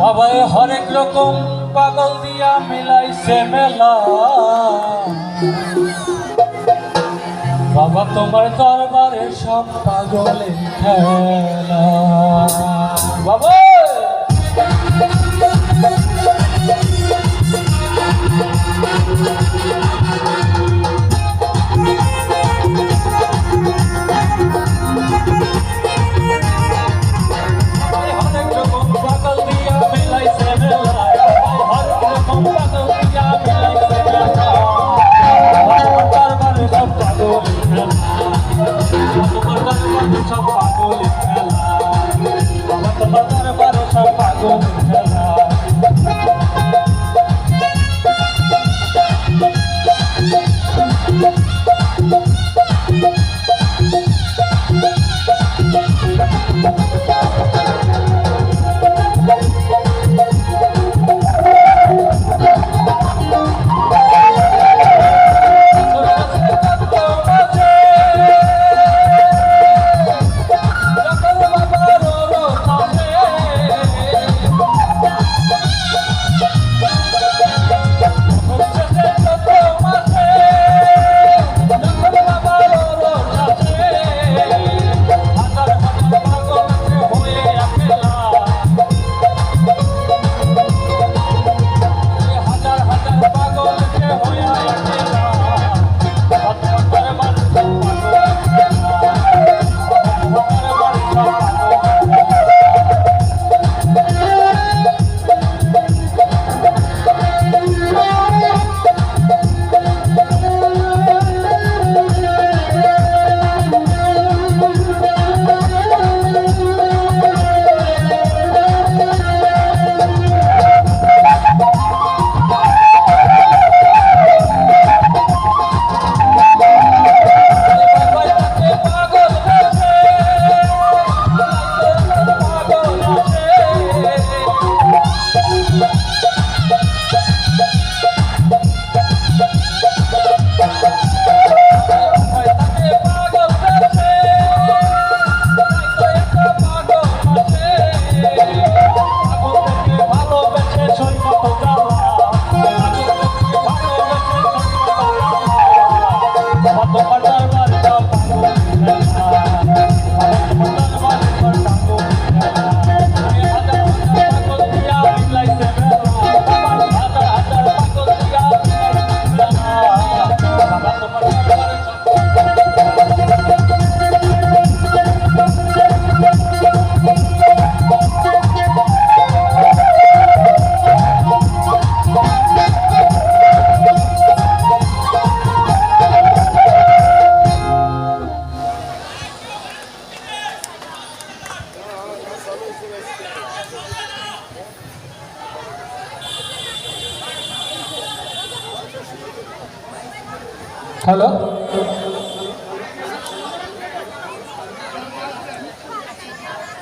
বাবায় হরেক রকম পাগল দিয়া মিলাইছে মেলা। বাবা তোমার দরবারে সব পাগলে খেলা। বাবা Sao? হ্যালো?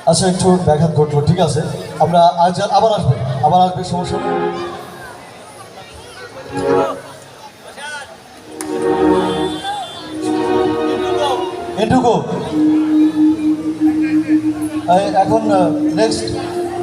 আচ্ছা একটু ব্যাঘাত ঘটল, ঠিক আছে। আমরা আজ আবার আসবে আবার আসবে, সমস্যা এটুকু। এখন নেক্সট